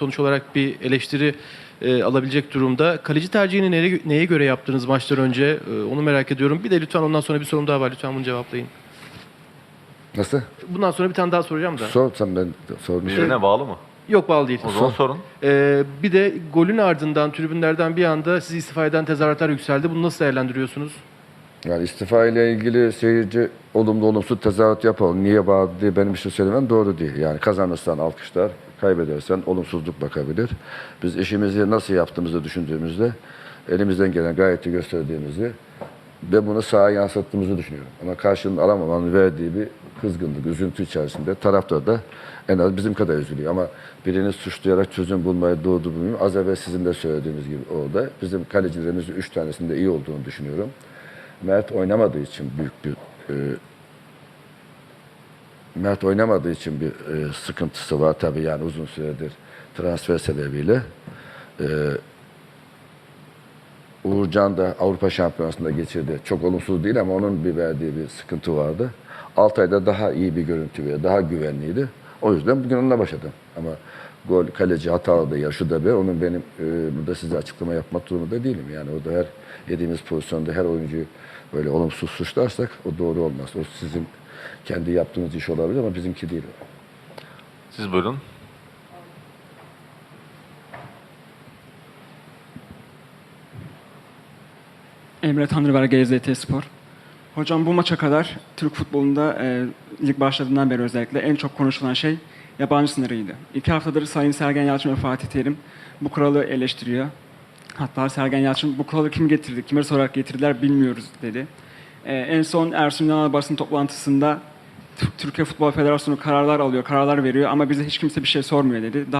sonuç olarak bir eleştiri e, alabilecek durumda. Kaleci tercihini neye, neye göre yaptınız maçtan önce? E, onu merak ediyorum. Bir de lütfen ondan sonra bir sorum daha var. Lütfen bunu cevaplayın. Nasıl? Bundan sonra bir tane daha soracağım da. Sorsam ben sormuştum. Birbirine bağlı mı? Yok bağlı değil. O zaman sorun. E, bir de golün ardından tribünlerden bir anda sizi istifa eden tezahüratlar yükseldi. Bunu nasıl değerlendiriyorsunuz? Yani istifa ile ilgili seyirci olumlu olumsuz tezahürat yapalım. Niye bağlı diye benim bir şey söylemem doğru değil. Yani kazanırsan alkışlar, kaybedersen olumsuzluk bakabilir. Biz işimizi nasıl yaptığımızı düşündüğümüzde elimizden gelen gayeti gösterdiğimizi ve bunu sahaya yansıttığımızı düşünüyorum. Ama karşılığını alamamanın verdiği bir kızgınlık, üzüntü içerisinde taraftar da en az bizim kadar üzülüyor. Ama birini suçlayarak çözüm bulmaya doğdu bulmuyor. Az evvel sizin de söylediğiniz gibi orada bizim kalecilerimizin üç tanesinde iyi olduğunu düşünüyorum. Mert oynamadığı için büyük bir e, Mert oynamadığı için bir e, sıkıntısı var tabii yani uzun süredir transfer sebebiyle. E, Uğurcan da Avrupa Şampiyonası'nda geçirdi. Çok olumsuz değil ama onun bir verdiği bir sıkıntı vardı. Altay'da daha iyi bir görüntü ve daha güvenliydi. O yüzden bugün onunla başladım. Ama gol kaleci hatalı da ya şu da bir onun benim e, burada size açıklama yapmak durumunda değilim. Yani o da her yediğimiz pozisyonda her oyuncuyu böyle olumsuz suçlarsak o doğru olmaz. O sizin kendi yaptığınız iş olabilir ama bizimki değil. Siz buyurun. Emre Tanrıver GZT Spor. Hocam bu maça kadar Türk futbolunda e, lig başladığından beri özellikle en çok konuşulan şey yabancı sınırıydı. İki haftadır Sayın Sergen Yalçın ve Fatih Terim bu kuralı eleştiriyor. Hatta Sergen Yalçın bu kuralı kim getirdi, kime sorarak getirdiler bilmiyoruz dedi. E, en son Ersun Yanal basın toplantısında Türkiye Futbol Federasyonu kararlar alıyor, kararlar veriyor ama bize hiç kimse bir şey sormuyor dedi.